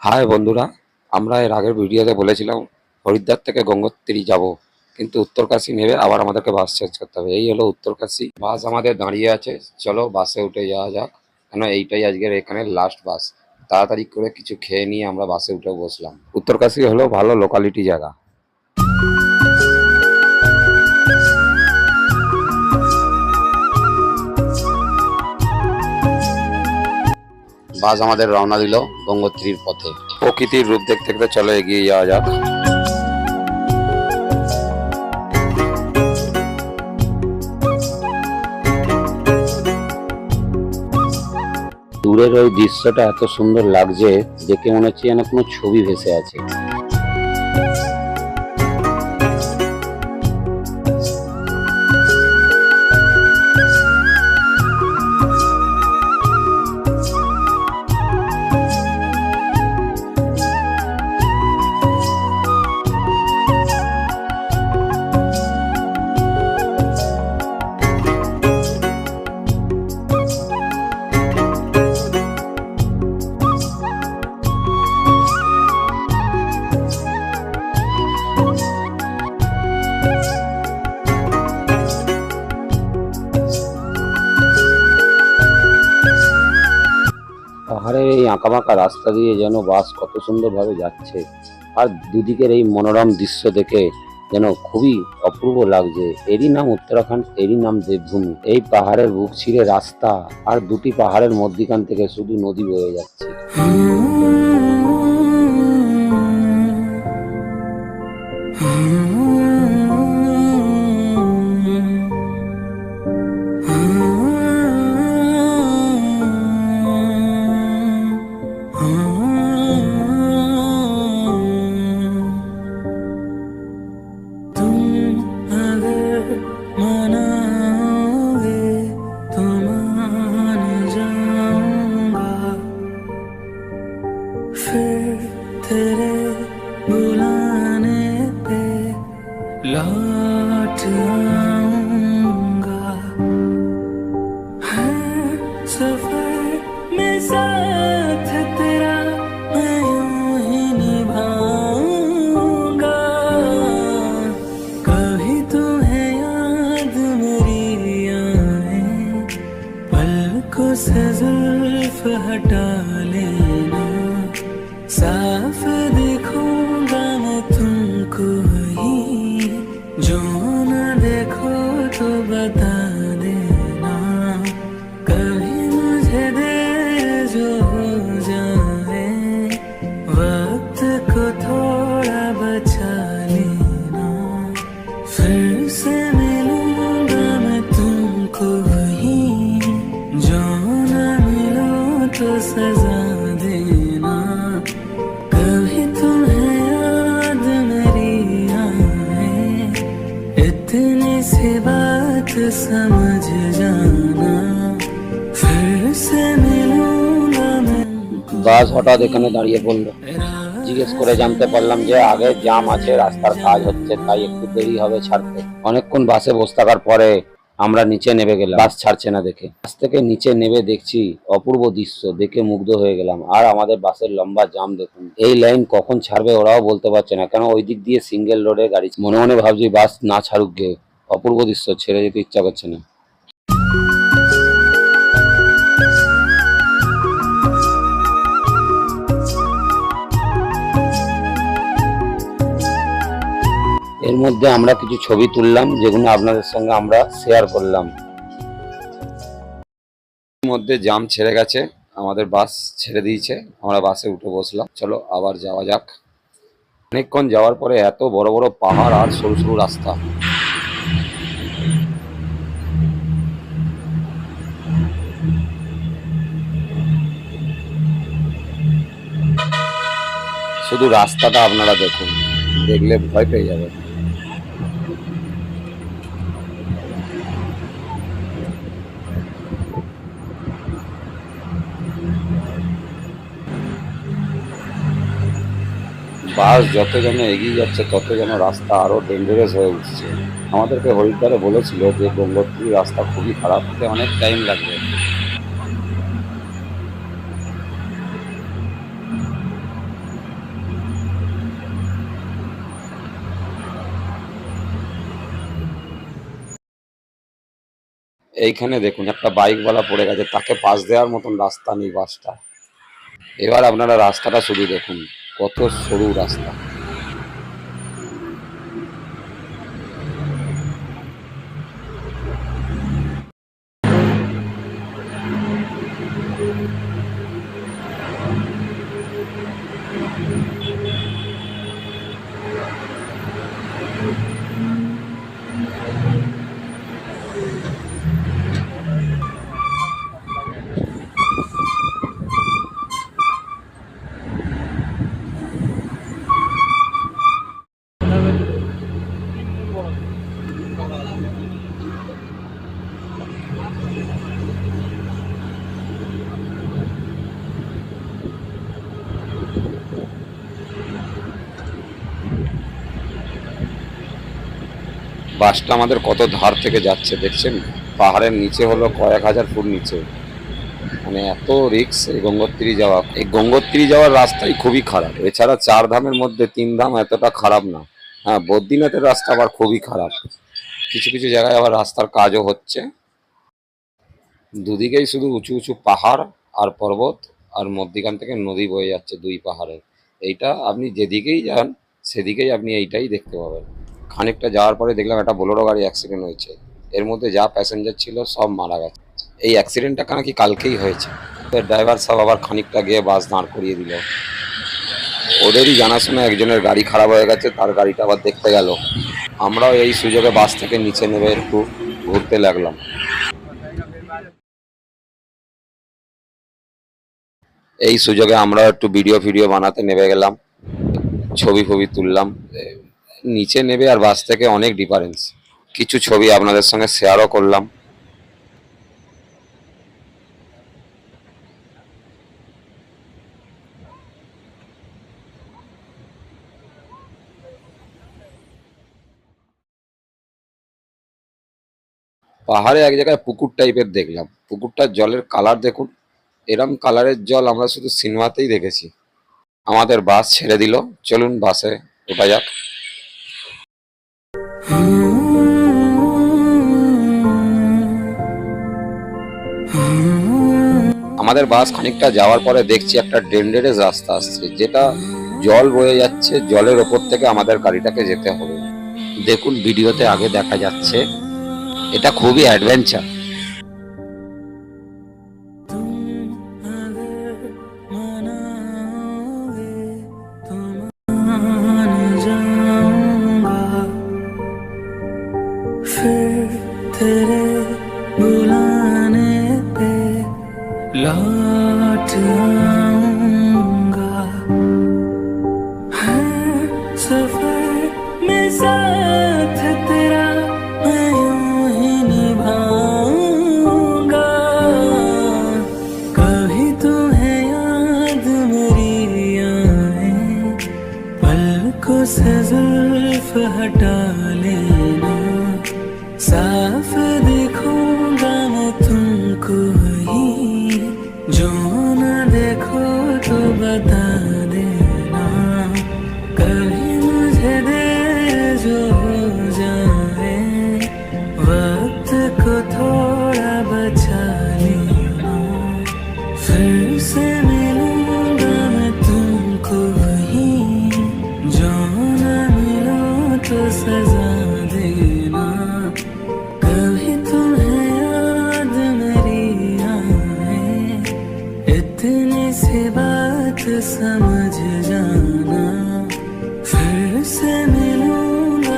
High বন্ধুরা, আমরা এর আগের ভিডিওতে বলেছিলাম হরিদ্বার থেকে গঙ্গোত্রী যাব, কিন্তু উত্তরকাশী নেবে আবার আমাদেরকে বাস চেঞ্জ করতে হবে। এই হলো উত্তরকাশী। বাস আমাদের দাঁড়িয়ে আছে। চলো বাসে উঠে যাওয়া যাক। কেন এইটাই আজকের এখানে লাস্ট বাস। তাড়াতাড়ি করে কিছু খেয়ে নিয়ে আমরা বাসে উঠে বসলাম। উত্তরকাশী হলো ভালো লোকালিটি জায়গা। বাস আমাদের রওনা দিল গঙ্গোত্রীর পথে। প্রকৃতির রূপ দেখতে দেখতে চলো এগিয়ে যাওয়া যাক। দূরের ওই দৃশ্যটা এত সুন্দর লাগছে, দেখে মনে হচ্ছে যেন কোনো ছবি ভেসে আছে। আঁকাবাঁকা রাস্তা দিয়ে যেন বাস কত সুন্দরভাবে যাচ্ছে। আর দুদিকের এই মনোরম দৃশ্য দেখে যেন খুবই অপূর্ব লাগছে। এরই নাম উত্তরাখণ্ড, এরই নাম দেবভূমি। এই পাহাড়ের বুক ছিঁড়ে রাস্তা, আর দুটি পাহাড়ের মধ্যিখান থেকে শুধু নদী বয়ে যাচ্ছে। verdad. बात समझ जाना फिर से मिलूंगा मैं বাস হঠাৎ এখানে দাঁড়িয়ে পড়লো জিজ্ঞেস করে জানতে পারলাম যে আগে জাম আছে রাস্তার কাজ হচ্ছে তাই একটু দেরি হবে ছাড়তে অনেকক্ষণ বাসে বসে থাকার পরে আমরা নিচে নেমে গেলাম বাস ছাড়ছে না দেখে বাস থেকে নিচে নেমে দেখছি অপূর্ব দৃশ্য দেখে মুগ্ধ হয়ে গেলাম আর আমাদের বাসের লম্বা জাম দেখুন এই লাইন কখন ছাড়বে ওরাও বলতে পারছে না কেন ওই দিক দিয়ে সিঙ্গেল রোডে গাড়ি মনে মনে ভাবছি বাস না ছাড়ুক গে অপূর্ব দৃশ্য, ছেড়ে যেতে ইচ্ছা করছে না। এর মধ্যে আমরা কিছু ছবি তুললাম, যেগুলো আপনাদের সঙ্গে আমরা শেয়ার করলাম। মধ্যে জাম ছেড়ে গেছে, আমাদের বাস ছেড়ে দিয়েছে, আমরা বাসে উঠে বসলাম। চলো আবার যাওয়া যাক। অনেকক্ষণ যাওয়ার পরে এত বড় বড় পাহাড় আর সরু সরু রাস্তা। শুধু রাস্তাটা আপনারা দেখুন, দেখলে ভয় পেয়ে যাবেন। বাস যত যেন এগিয়ে যাচ্ছে, তত যেন রাস্তা আরও ডেঞ্জারাস হয়ে উঠছে। আমাদেরকে হরিদ্বারে বলেছিল যে গঙ্গোত্রী রাস্তা খুবই খারাপ হতে অনেক টাইম লাগবে। এইখানে দেখুন, একটা বাইকওয়ালা পড়ে গেছে, তাকে পাশ দেওয়ার মতন রাস্তা নেই বাসটা। এবার আপনারা রাস্তাটা শুধু দেখুন, কত সরু রাস্তা। বাসটা আমাদের কত ধার থেকে যাচ্ছে দেখছেন? পাহাড়ের নিচে হলো কয়েক হাজার ফুট নিচে। মানে এত রিক্স এই গঙ্গোত্রী যাওয়া। এই গঙ্গোত্রী যাওয়ার রাস্তাই খুবই খারাপ। এছাড়া চার ধামের মধ্যে তিন ধাম এতটা খারাপ না। হ্যাঁ বদ্রীনাথের রাস্তা আবার খুবই খারাপ। কিছু কিছু জায়গায় আবার রাস্তার কাজও হচ্ছে। দুদিকেই শুধু উঁচু উঁচু পাহাড় আর পর্বত, আর মধ্যিখান থেকে নদী বয়ে যাচ্ছে দুই পাহাড়ে এইটা আপনি যেদিকেই যান, সেদিকেই আপনি এইটাই দেখতে পাবেন। খানিকটা যাওয়ার পরে দেখলাম একটা বোলেরো গাড়ি অ্যাক্সিডেন্ট হয়েছে। এর মধ্যে যা প্যাসেঞ্জার ছিল সব মারা গেছে। এই অ্যাক্সিডেন্টটা কেন কি কালকেই হয়েছে। ড্রাইভার সব আবার খানিকটা গিয়ে বাস দাঁড় করিয়ে দিল। ওদেরই জানাশোনা একজনের গাড়ি খারাপ হয়ে গেছে, তার গাড়িটা আবার দেখতে গেল। আমরাও এই সুযোগে বাস থেকে নিচে নেমে একটু ঘুরতে লাগলাম। এই সুযোগে আমরা একটু ভিডিও ফিডিও বানাতে নেমে গেলাম। ছবি ফবি তুললাম। নিচে নেবে আর বাস থেকে অনেক ডিফারেন্স কিছু ছবি আপনাদের সঙ্গে শেয়ারও করলাম। পাহাড়ে এক জায়গায় পুকুর টাইপের দেখলাম। পুকুরটার জলের কালার দেখুন। এরম কালারের জল আমরা শুধু সিনেমাতেই দেখেছি। আমাদের বাস ছেড়ে দিল। চলুন বাসে ওটা যাক। আমাদের বাস খানিকটা যাওয়ার পরে দেখছি একটা ডেন্ডেরেজ রাস্তা আসছে, যেটা জল বয়ে যাচ্ছে, জলের ওপর থেকে আমাদের গাড়িটাকে যেতে হবে। দেখুন, ভিডিওতে আগে দেখা যাচ্ছে, এটা খুবই অ্যাডভেঞ্চার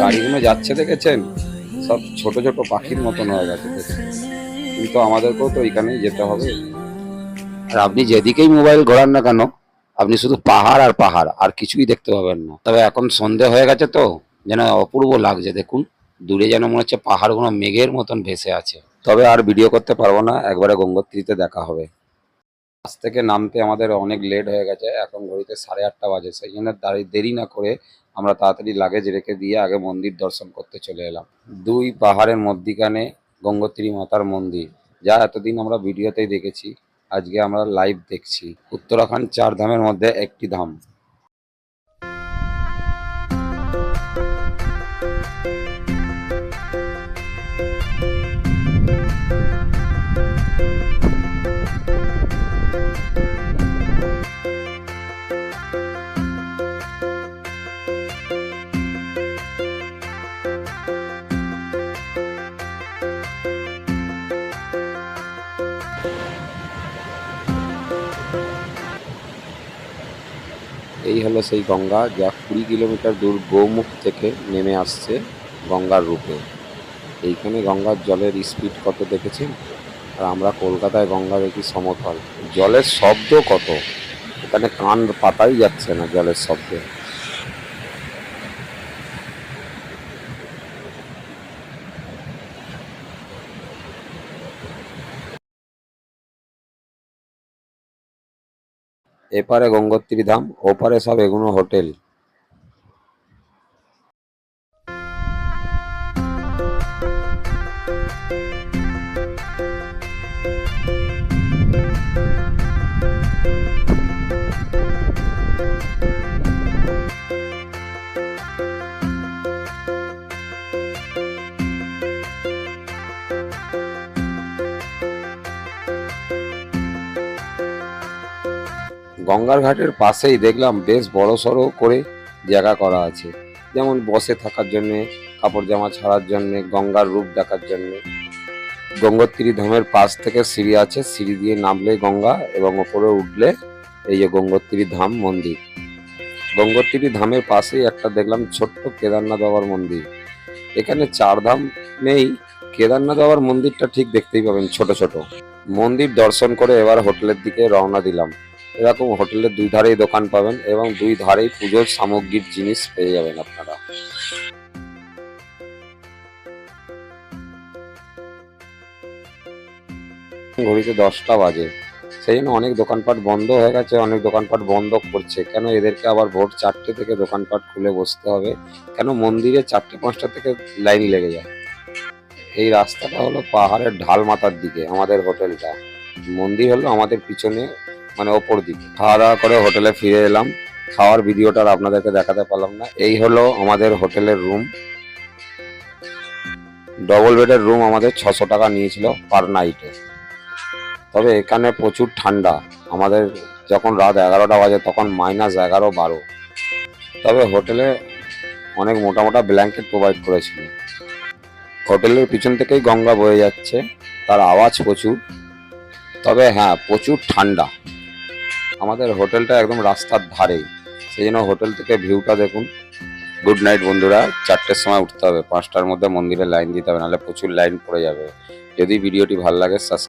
গাড়িগুলো যাচ্ছে দেখেছেন? সব ছোট ছোট পাখির মতন হয়ে গেছে। কিন্তু আমাদেরকেও তো ওইখানেই যেতে হবে। আর আপনি যেদিকেই মোবাইল ঘোরান না কেন, আপনি শুধু পাহাড় আর পাহাড়, আর কিছুই দেখতে পাবেন না। তবে এখন সন্ধে হয়ে গেছে তো, যেন অপূর্ব লাগছে দেখুন। দূরে যেন মনে হচ্ছে পাহাড়গুলো মেঘের মতন ভেসে আছে। তবে আর ভিডিও করতে পারব না, একবারে গঙ্গোত্রীতে দেখা হবে। বাস থেকে নামতে আমাদের অনেক লেট হয়ে গেছে, এখন ঘড়িতে সাড়ে আটটা বাজে, সেই জন্য দাঁড়িয়ে দেরি না করে আমরা তাড়াতাড়ি লাগেজ রেখে দিয়ে আগে মন্দির দর্শন করতে চলে এলাম। দুই পাহাড়ের মধ্যিখানে গঙ্গোত্রী মাতার মন্দির, যা এতদিন আমরা ভিডিওতেই দেখেছি, আজকে আমরা লাইভ দেখছি। উত্তরাখণ্ড চার ধামের মধ্যে একটি ধাম। এই হলো সেই গঙ্গা, যা কুড়ি কিলোমিটার দূর গৌমুখ থেকে নেমে আসছে গঙ্গার রূপে। এইখানে গঙ্গার জলের স্পিড কত দেখেছেন আর আমরা কলকাতায় গঙ্গা দেখি সমতল। জলের শব্দ কত? এখানে কান পাতাই যাচ্ছে না জলের শব্দে। এপারে গঙ্গোত্রী ধাম ওপারে সব এগুলো হোটেল। গঙ্গার ঘাটের পাশেই দেখলাম বেশ বড় সড়ো করে জায়গা করা আছে। যেমন বসে থাকার জন্য, কাপড় জামা ছাড়ার জন্য, গঙ্গার রূপ দেখার জন্য। গঙ্গোত্রী ধামের পাশ থেকে সিঁড়ি আছে, সিঁড়ি দিয়ে নামলে গঙ্গা এবং ওপরে উঠলে এই যে গঙ্গোত্রী ধাম মন্দির। গঙ্গোত্রী ধামের পাশেই একটা দেখলাম ছোট্ট কেদারনাথ বাবার মন্দির। এখানে চার ধাম নেই, কেদারনাথ বাবার মন্দিরটা ঠিক দেখতেই পাবেন ছোট ছোট। মন্দির দর্শন করে এবার হোটেলের দিকে রওনা দিলাম। এরকম হোটেলের দুই ধারেই দোকান পাবেন এবং দুই ধারেই পুজোর সামগ্রীর জিনিস পেয়ে যাবেন আপনারা। ঘড়িতে দশটা বাজে। সেই জন্য অনেক দোকানপাট বন্ধ হয়ে গেছে, অনেক দোকানপাট বন্ধ করছে। কেন এদেরকে আবার ভোর চারটে থেকে দোকানপাট খুলে বসতে হবে? কেন মন্দিরে চারটে পাঁচটা থেকে লাইন লেগে যায়? এই রাস্তাটা হলো পাহাড়ের ঢাল মাথার দিকে, আমাদের হোটেলটা। মন্দির হলো আমাদের পিছনে মানে ওপর দিকে। খাওয়া দাওয়া করে হোটেলে ফিরে এলাম। খাওয়ার ভিডিওটা আর আপনাদেরকে দেখাতে পারলাম না। এই হলো আমাদের হোটেলের রুম। ডবল বেডের রুম আমাদের ছশো টাকা নিয়েছিল পার নাইটে। তবে এখানে প্রচুর ঠান্ডা। আমাদের যখন রাত এগারোটা বাজে, তখন মাইনাস এগারো বারো। তবে হোটেলে অনেক মোটা মোটা ব্ল্যাঙ্কেট প্রোভাইড করেছিল। হোটেলের পিছন থেকেই গঙ্গা বয়ে যাচ্ছে। তার আওয়াজ প্রচুর। তবে হ্যাঁ প্রচুর ঠান্ডা। আমাদের হোটেলটা একদম রাস্তার ধারেই। সেই জন্য হোটেল থেকে ভিউটা দেখুন। গুড নাইট বন্ধুরা, চারটের সময় উঠতে হবে। পাঁচটার মধ্যে মন্দিরে লাইন দিতে হবে, নাহলে প্রচুর লাইন পড়ে যাবে। যদি ভিডিওটি ভালো লাগে, সাবস্ক্রাইব